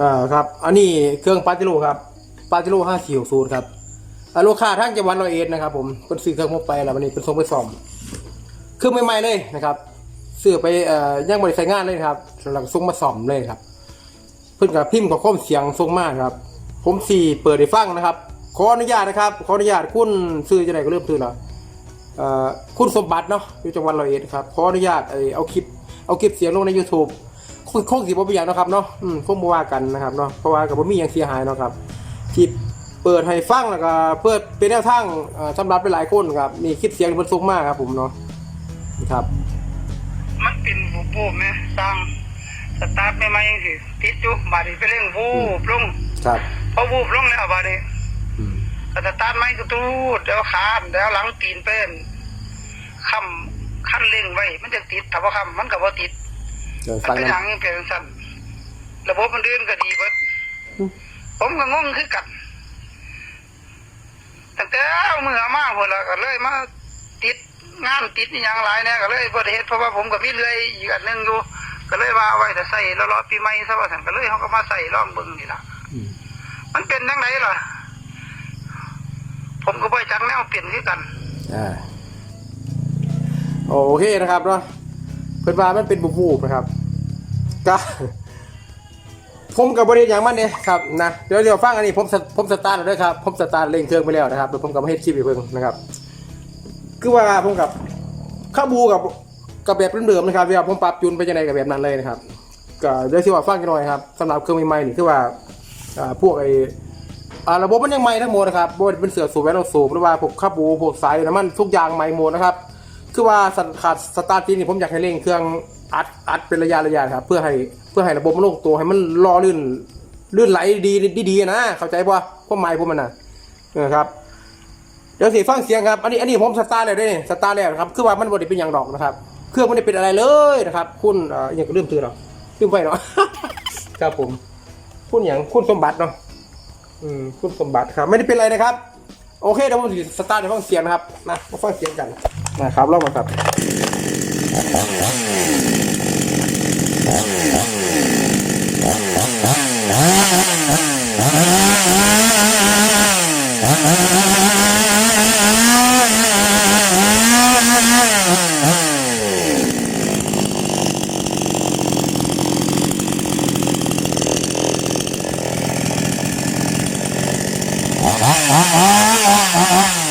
อ่าครับ อันนี้เครื่องปาติโลครับปาติโลห้าสี่หกศูนย์ครับอ่าลูกค้าทั้งจังหวัดร้อยเอ็ดนะครับ ผมเป็นซื้อเครื่องพกไปแล้ววันนี้เป็นส่งไปซ่อมเครื่องใหม่ๆเลยนะครับซื้อไปเอ่อยังบริใช้งานเลยครับหลังส่งมาซ่อมเลยครับ เพื่อนกับพิมพ์กับข้อมเสียงส่งมากครับ ผมสี่เปิดให้ฟังนะครับขออนุญาตนะครับขออนุญาตคุณซื้อจะไหนก็เริ่มซื้อแล้วเอ่อคุณสมบัติเนาะอยู่จังหวัดร้อยเอ็ดครับขออนุญาตเออเอาคลิปเอาคลิปเสียงลงใน YouTube คงคงสิบ่เป็นอย่างเนาะครับเนาะอืมคงบ่ว่ากันนะครับเนาะเพราะว่ากับบ่มีหยังเสียหายเนาะครับที่เปิดให้ฟังแล้วก็เปิดเป็นแนวทางเอ่อสำหรับไปหลายคนครับมีคลิปเสียงที่มันสูงมากครับผมเนาะนี่ครับ มันเป็นบูบบูบไหมสร้างสตาร์ทไม่มายังสิติดจุบาดนี้ไปเร่งวูบลงครับพอวูบลงแล้วบาดนี้อืมก็สตาร์ทไม่ก็ตูดแล้วขาดแล้วหลังตีนเป็นค้ำขั้นเร่งไว้ มันจะติดถ้าว่าค้ำมันก็บ่ติด เดี๋ยวมันฟังเป็นนะทางนี้เป็นสั้นระบบมันเดินก็ดีเบิดผมก็งงคือกันตั้งแต่เอามือเอามาพุ่นละก็เลยมาติดงานติดอหย่างหลายเนี่ยก็เลยบ่ได้เฮ็ดเพราะว่าผมก็มีเรื่อยอีกอันหนึงอยู่ ก็เลยว่าเอาไว้แต่ใส่แล้วรอปีใหม่ซะว่าซั่นก็เลยเฮาก็มาใส่ลองเบิ่งนี่ล่ะ อืมมันเป็นจังไดล่ะ ผมก็บ่จักแนวเปลี่ยนคือกัน อ่าโอเคนะครับเนาะ เพิ่นว่ามันเป็นบูบนะครับก็ผมกับบริษัทอย่างมันเนี่ยครับนะเดี๋ยวเดี๋ยวฟังอันนี้ผมผมสตาร์ทแล้วด้วยครับผมสตาร์ทเร่งเครื่องไปแล้วนะครับแล้วผมก็มาเฮ็ดคลิปอีกเพิ่งนะครับ คือว่าผมกับข้าบูกับกับแบบเดิมๆนะครับเวลาผมปรับจูนไปยังไงกับแบบนั้นเลยนะครับก็เดี๋ยวสิว่าฟังกันหน่อยครับสำหรับเครื่องใหม่ๆนี่คือว่าอ่าพวกไออ่าระบบมันยังใหม่ทั้งหมดนะครับบ่ว่าจะเป็นเสือสูบแวนสูบหรือว่าพวกข้าบูพวกสายน้ำมันทุกอย่างใหม่หมดนะครับ คือว่าสขาดสตาร์ทจริงนี่ผมอยากให้เร่งเครื่องอัดอัดเป็นระยะระยะครับเพื่อให้เพื่อให้ระบบมันลงตัวให้มันรอลื่นลื่นไหลดีดีดีๆนะเข้าใจป่ะพวกไม้พวกมันนะนะครับเดี๋ยวสิฟังเสียงครับอันนี้อันนี้ผมสตาร์ทเลยได้นี่สตาร์ทแล้วนะครับคือว่ามันบริเป็นอย่างดอกนะครับ เครื่องไม่ได้เป็นอะไรเลยนะครับ คุณเอ่ออย่างก็ลืมตื่นหรอลืมไปเนาะครับผมคุณอย่างคุณสมบัติเนาะอืมคุณสมบัติครับ ไม่ได้เป็นอะไรนะครับ โอเคเดี๋ยวผมสิสตาร์ทในฟังเสียงนะครับนะมาฟังเสียงกัน นะครับลองมาครับอ่า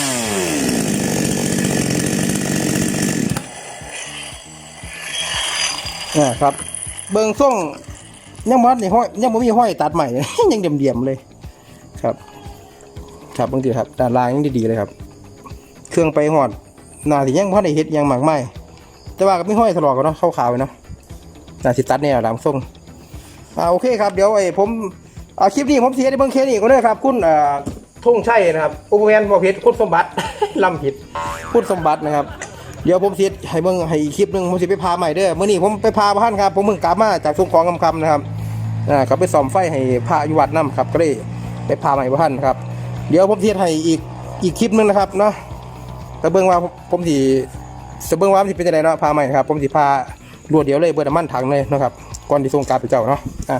ครับ เบิงส่งยังมัดนี่ห้อยยังไม่มีห้อยตัดใหม่ ยังเดี่ยมๆเลยครับ ครับบางทีครับด้านล่างยังดีๆเลยครับ เครื่องไปหอดหนาที่ยังพันได้เฮ็ดยังหมากไหมแต่ว่าก็ไม่ห้อยถลอกกันเนาะขาวๆไว้เนาะน่าสิตัดเนี่ยลังส่งอ่าโอเคครับเดี๋ยวไอ้ผมเอาคลิปนี้ผมเสียในเบิ้งเคสนี่ก็ได้ครับ คุณอ่อทงชัยนะครับอุปแวนบอกผิดคุณสมบัติลำผิดคุณสมบัตินะครับ เดี๋ยวผมสิให้เบิ่งให้คลิปหนึงผมสิไปพาใหม่เด้อมื้อนี้ผมไปพาพระท่านครับ ผมเพิ่งกลับมาจากส่งของคำๆนะครับอ่าเขาไปซ่อมไฟให้พระอยู่วัดนํครับก็เลยไปพาใหม่พระท่านครับ เดี๋ยวผมเสิให้อีกอีกคลิปหนึงนะครับเนาะแต่เบิ่งว่าผมสิจะเบิ่งว่ามันสิเป็นจังไดเนาะพาใหม่ครับ ผมสิพารวดเดียวเลยเบิดน้ำมันถังเลยนะครับก่อนที่ส่งกลับไปเจ้าเนาะอะ